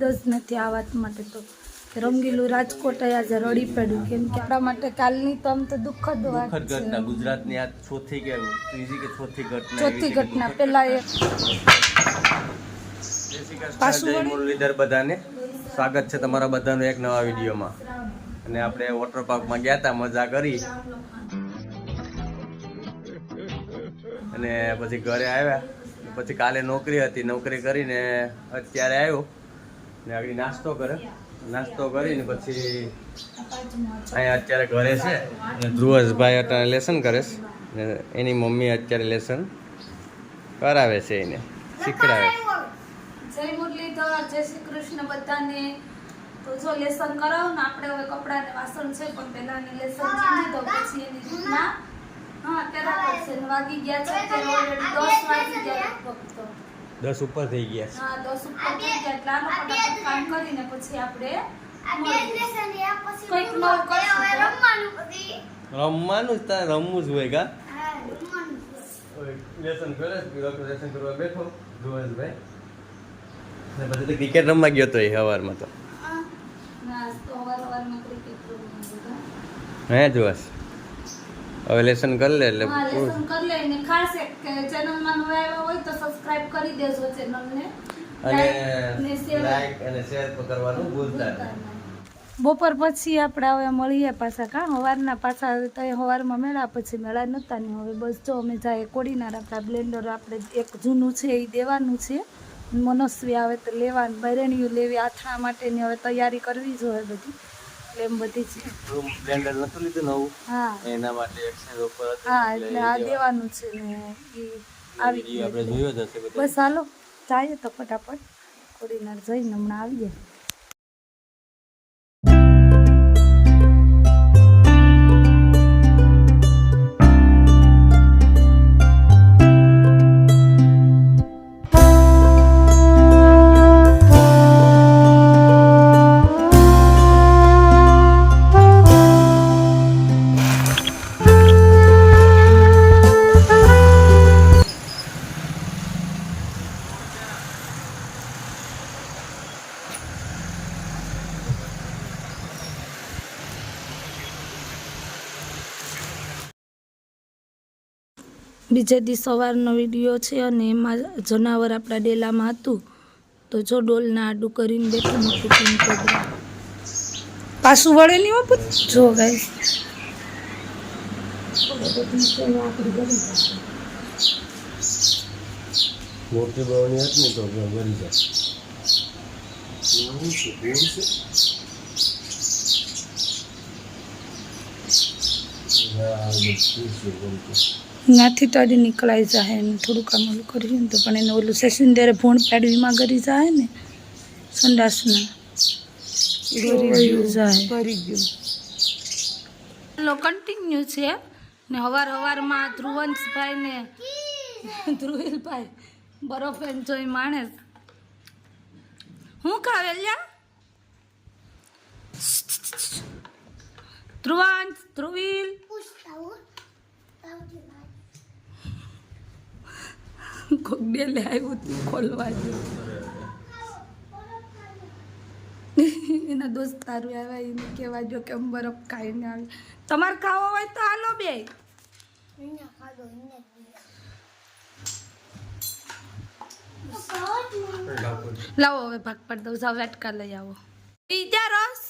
દસ નથી આ વાત માટે તો. રંગીલું રાજકોટ એ આજે રડી પડ્યું. કેમ કે આપણા માટે કાલની તો આમ તો દુઃખદ વાત ઘટના. ગુજરાતની આ ચોથી કે ત્રીજી કે ચોથી ઘટના ચોથી ઘટના. પહેલા એ પાછું મુરલીધર બધાને સ્વાગત છે તમારા બધાનો એક નવા વિડીયોમાં. અને આપણે વોટર પાર્કમાં ગયા હતા મજા કરી. અને પછી ઘરે આવ્યા. પછી કાલે નોકરી હતી. નોકરી કરીને અત્યારે આવ્યો. ને આગળ નાસ્તો કરે. નાસ્તો કરીને પછી અહીંયા અત્યારે ઘરે છે અને ધ્રુવસભાઈ અત્યારે લેસન કરે છે ને એની મમ્મી અત્યારે લેસન કરાવે છે એને શીખડાવે. છે જય મુરલીધર જય શ્રી કૃષ્ણ બધાને. તો જો લેસન કરાવો ને આપણે હવે કપડાં ને વાસણ છે પણ પહેલાની લેસન છે તો પછી એની રીતના હા અત્યારે વાગી ગયા છે અત્યારે already દસ વાગી ગયા લગભગ તો. દસ ઉપર થઈ ગયા. છે હા દસ ઉપર થઈ ગયા. એટલે આનો ફટાફટ કામ કરીને પછી આપણે. રમવાનું જ તારે રમવું જ હોય કા? લેસન કરે લેસન કરવા બેઠો ધ્રુવસભાઈ ને પછી તો ક્રિકેટ રમવા ગયો તો. એ સવારમાં તો. હે ધ્રુવસ હવે લેસન કરી લે એટલે lesson કરી લે. ને ખાસ એક ચેનલમાં નવા આવ્યા હોય તો સબસ્ક્રાઇબ કરી દેજો ચેનલને ને. અને લાઈક અને શેર કરવાનું ભૂલતા નહીં. બપોર પછી આપણે હવે મળીએ પાછા કા? હવારના પાછા તો એ હવારમાં મેળા પછી મેળા નહોતા ને હવે બસ જો અમે જાય કોડીનાર આપણા બ્લેન્ડર આપણે એક જૂનું છે એ દેવાનું છે. મનસ્વી આવે તો લેવાનું બરેણીયું લેવી આથણા માટેની હવે તૈયારી કરવી જોઈએ બધી. એમ બધી છે રૂમ બ્લેન્ડર નતું લીધું નવું? હા. એના માટે એક્સચેન્જ ઓફર હતી. હા એટલે આ દેવાનું છે ને એ આવી આપણે જોયો જ હશે બસ હાલો જઈએ તો ફટાફટ. કોડીનાર જઈને હમણાં આવીએ. બીજે દી સવારનો વીડિયો છે અને એમાં જનાવર આપણા ડેલામાં હતું. તો જો ડોલના આડું કરીને બેઠું કોબરા પાછું વળેલી હો. જો ગાઈ મોટી બવણી હતી ને તો ભરી જાય. નાથી તો આજે નીકળાઈ જાય ને થોડું કામ ઓલું કરી ને તો પણ એને ઓલું સેસુંદરે ભૂણ પેડવીમાં ગરી જાય ને સંડાસના. જાય કન્ટિન્યુ છે ને હવાર હવારમાં ધ્રુવંશભાઈ ને ધ્રુવિલભાઈ બરફ એન્જોય માણસ હું ખાવેલ્યા ધ્રુવાંશ ધ્રુવીલ. કોક ડેલે આવ્યું હતું ખોલવા જો એના દોસ્તારું આવ્યા, એને કહેવા જો કે બરફ ખાઈને આવે. તમારે ખાવો હોય તો હાલો બે. લાવો હવે ભાગ પાડ દઉં સાવ વેટકા લઈ આવો. બીજા રસ?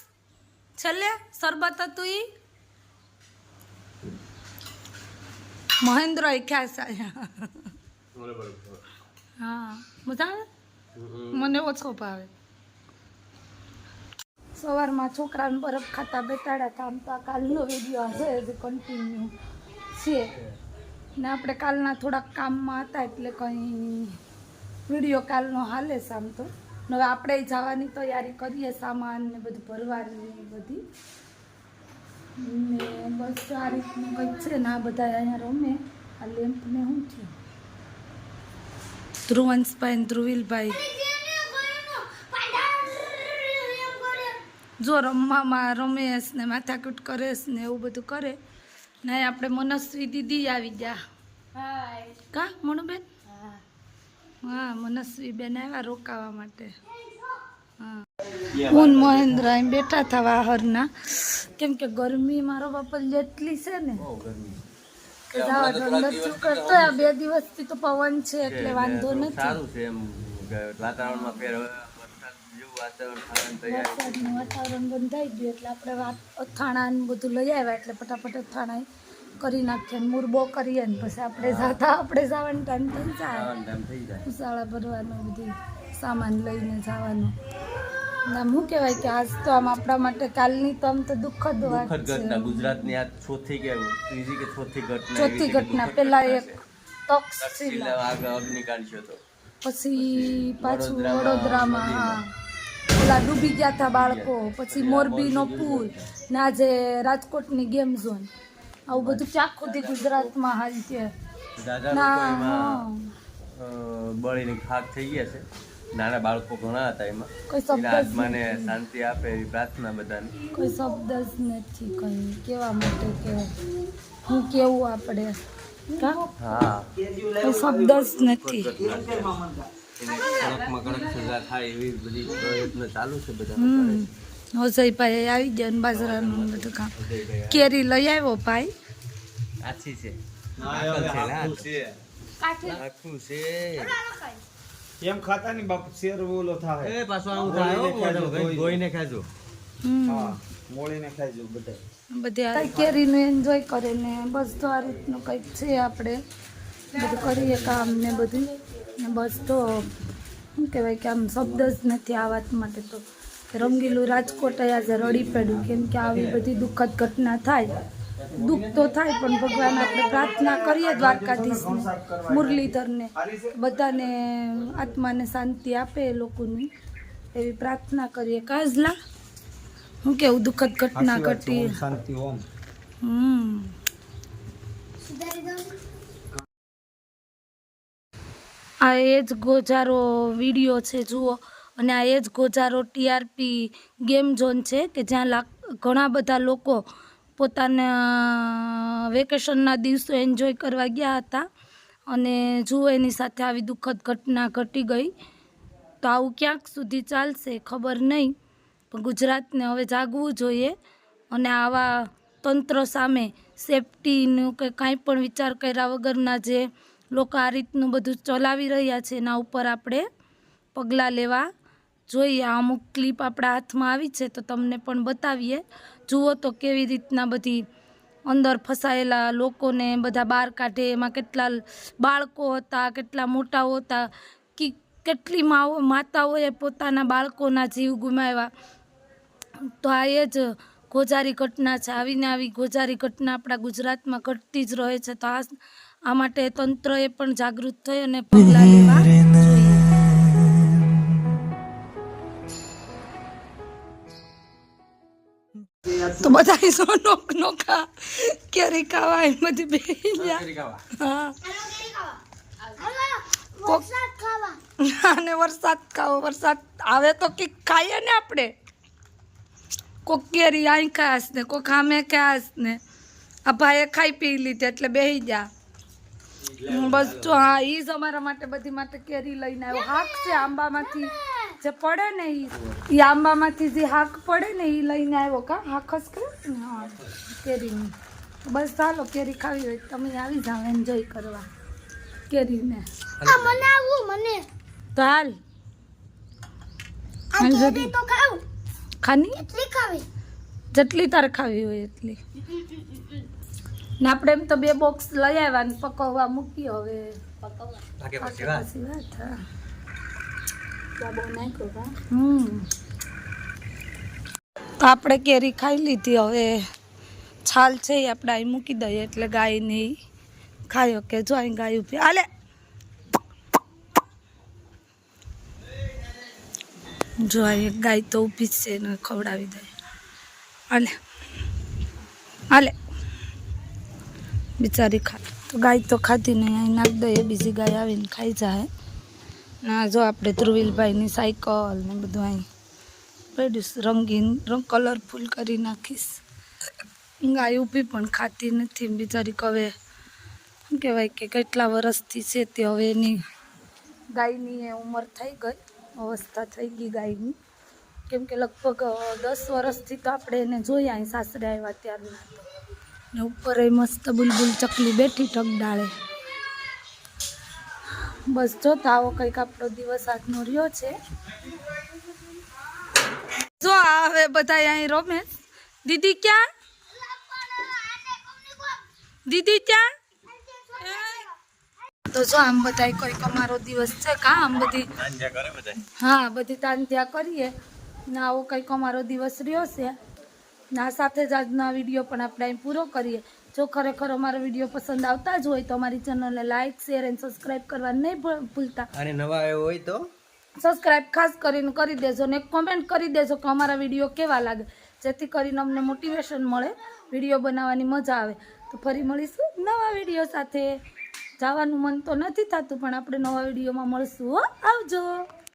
છેલ્લે શરબત હતું ઈ? મહેન્દ્ર એ ખ્યાસ આયા. હા. મજા આવે? મને ઓછો ભાવે. સવારમાં છોકરાને બરફ ખાતા બેટાડા હતા. આમ તો આ કાલનો વીડિયો હશે હજી કન્ટિન્યુ છે. ને આપણે કાલના થોડાક કામમાં હતા એટલે કંઈ વીડિયો કાલનો હાલે છે આમ તો. હવે આપણે જવાની તૈયારી કરીએ સામાન ને બધું ભરવાની બધી. ને બસ આ રીતનું કંઈક છે ને આ બધા અહીંયા રમે. આ લેમ્પ ને શું થયું? ધ્રુવંશભાઈ અને ધ્રુવીલભાઈ. જો રમવામાં રમેશ ને માથાકૂટ કરેશ ને એવું બધું કરે, ને આપણે મનસ્વી દીદી આવી ગયા. કા, મનુબેન? હા, મનસ્વી બેન આવ્યા રોકાવા માટે. હા. મહેન્દ્ર અહીં બેઠા હતા વાહરના. કેમ કે ગરમી મારો બાપા જેટલી છે ને જવા દો અંદર શું કરતો આ બે દિવસથી તો પવન છે એટલે વાંધો નથી. સારું છે એમ વાતાવરણમાં ફેર વરસાદનું વાતાવરણ બંધાઈ ગયું એટલે આપણે વાત અથાણા ને બધું લઈ આવ્યા એટલે ફટાફટ અથાણા કરી નાખીએ મુરબો કરીએ ને પછી આપણે જાતા આપણે જવાનું ટાઈમ થઈ જાય. ઉશાળા ભરવાનું બધું સામાન લઈને જવાનું. ને આમ શું કહેવાય કે આજ તો આમ આપણા માટે કાલની તો આમ તો દુઃખદ વાત દુઃખદ ઘટના ગુજરાતની આ ચોથી કે ત્રીજી કે ચોથી ઘટના ચોથી દુઃખદ એક. તક્ષશિલા. તક્ષશિલા આગળ અગ્નિકાંડ થયો હતો. પછી પાછું વડોદરામાં, હા. પેલા ડૂબી ગયા હતા બાળકો પછી મોરબીનો પુલ ને આજે રાજકોટની ગેમ ઝોન. આવું બધું ક્યાંક સુધી ગુજરાતમાં હાલ છે દાદા ના લોકો હા. ખાક થઈ ગયા છે. નાના બાળકો ઘણા હતા એમાં. કોઈ શબ્દ આત્માને શાંતિ આપે એવી પ્રાર્થના બધાની. કોઈ શબ્દ જ નથી કહ્યું કેવા માટે કે હું કેવું આપણે? હા. કોઈ શબ્દ જ નથી. કડકમાં કડક સજા થાય એવી બધી પ્રયત્ન ચાલુ છે બધા હોસઈભાઈ આવી ગયા ને બાજરાનું બધું કામ. કેરી લઈ આવ્યો ભાઈ? આછી છે. આકલ છે આખું છે. એમ ખાતા ની બાપ શેર બોલો થાય એ પાછો આવું થાય ધોઈને ખાજો હમ. હા મોળીને ખાઈ જવું બધા બધા કેરીનું એન્જોય કરે ને બસ તો આ રીતનું કંઈક છે આપણે. બધું કરીએ કામ ને બધું. ને બસ તો શું કહેવાય કે આમ શબ્દ જ નથી આ વાત માટે તો. રંગીલું રાજકોટ આજે રડી પડ્યું કેમ કે આવી બધી દુઃખદ ઘટના થાય. દુઃખ તો થાય પણ ભગવાન આપણે પ્રાર્થના કરીએ દ્વારકાધીશને મુરલીધરને. બધાને આત્માને શાંતિ આપે એ લોકોની. એવી પ્રાર્થના કરીએ. કાજલા હું કેવું દુઃખદ ઘટના ઘટી. શાંતિ ઓમ. હમ. આ એ જ ગોજારો વીડિયો છે જુઓ. અને આ એ જ ગોજારો ટીઆરપી ગેમ ઝોન છે કે જ્યાં ઘણા બધા લોકો પોતાના વેકેશનના દિવસો એન્જોય કરવા ગયા હતા. અને જુઓ એની સાથે આવી દુઃખદ ઘટના ઘટી ગઈ. તો આવું ક્યાંક સુધી ચાલશે ખબર નહીં. પણ ગુજરાતને હવે જાગવું જોઈએ અને આવા તંત્ર સામે સેફટીનું કે કાંઈ પણ વિચાર કર્યા વગરના જે લોકો આ રીતનું બધું ચલાવી રહ્યા છે એના ઉપર આપણે પગલાં લેવા જોઈએ. અમુક ક્લિપ આપણા હાથમાં આવી છે તો તમને પણ બતાવીએ. જુઓ તો કેવી રીતના બધી અંદર ફસાયેલા લોકોને બધા બહાર કાઢે, એમાં કેટલા બાળકો હતા, કેટલા મોટાઓ હતા, કે કેટલી માઓ, માતાઓએ પોતાના બાળકોના જીવ ગુમાવ્યા. તો આ એ જ ગોજારી ઘટના છે. આવીને આવી ગોજારી ઘટના આપણા ગુજરાતમાં ઘટતી જ રહે છે. તો આ આ માટે તંત્રએ પણ જાગૃત થઈ અને પગલાં લેવા. તો બધા નોખા. કેરી ખાવા એમ બધી બેસી હા. અને વરસાદ ખાવો વરસાદ આવે તો કંઈક ખાઈએ ને આપણે. કોક કેરી અહીં ખાસ ને કોક આમે ખાસ ને. આ ભાઈએ ખાઈ પી લીધી એટલે બેસી જા બસ જો હા એ જ અમારા માટે બધી માટે કેરી લઈને આવ્યો. હાક છે આંબામાંથી. જે પડે ને એ એ આંબામાંથી જે હાક પડે ને એ લઈને આવ્યો કા? હાકસ કે હા કેરીની. બસ ચાલો કેરી ખાવી હોય તમે આવી જાઓ એન્જોય કરવા. કેરીને. તો હાલ. ખાની? એટલી ખાવી. જેટલી તારે ખાવી હોય એટલી. ને આપણે એમ તો બે બોક્સ લઈ આવ્યા ને પકવવા મૂકી હવે. પકવવા. પછી વાત. હા હમ તો આપણે કેરી ખાઈ લીધી. હવે છાલ છે એ આપણે અહીં મૂકી દઈએ. એટલે ગાય નહીં ખાયો કે જો અહીં ગાય ઊભી હાલે. જો અહીં ગાય તો ઊભી છે એને ખવડાવી દઈએ. હાલે. હાલે. બિચારી ખા તો ગાય તો ખાધી નહીં. અહીં નાખી દઈએ. બીજી ગાય આવીને ખાઈ જાય. ના, જો આપણે ધ્રુવીલભાઈની સાયકલ ને બધું અહીં પડ્યું રંગીન, રંગ કલરફુલ કરી નાખીશ. ગાય ઊભી પણ ખાતી નથી, બિચારી હવે શું કહેવાય કે કેટલા વર્ષથી છે તે હવે એની ગાયની એ ઉંમર થઈ ગઈ, અવસ્થા થઈ ગઈ ગાયની. કેમ કે લગભગ દસ વર્ષથી તો આપણે એને જોયા અહીં સાસરે આવ્યા ત્યારના. ને ઉપર એ મસ્ત બુલબુલ ચકલી બેઠી ટકડાળે બસ જો તાવો આવો કંઈક આપણો દિવસ આજનો રહ્યો છે. જો આ હવે બધા અહીં રમે. દીદી ક્યાં? દીદી ક્યાં? તો જો આમ બધા કોઈક અમારો દિવસ છે કા, આમ બધી હા, બધી તાંત્યા કરીએ. ને આવો કંઈક અમારો દિવસ રહ્યો છે. ના સાથે જ આજનો વીડિયો પણ આપણે અહીં પૂરો કરીએ. જો ખરેખર અમારો વીડિયો પસંદ આવતા જ હોય તો અમારી ચેનલને લાઇક શેર એન્ડ સબસ્ક્રાઈબ કરવા નહીં ભૂલતા. અને નવા આવ્યો હોય તો? સબસ્ક્રાઇબ ખાસ કરીને કરી દેજો ને કોમેન્ટ કરી દેજો કે અમારા વીડિયો કેવા લાગે. જેથી કરીને અમને મોટિવેશન મળે વીડિયો બનાવવાની મજા આવે. તો ફરી મળીશું નવા વીડિયો સાથે. જવાનું મન તો નથી થતું પણ આપણે નવા વિડીયોમાં મળશું હો. આવજો.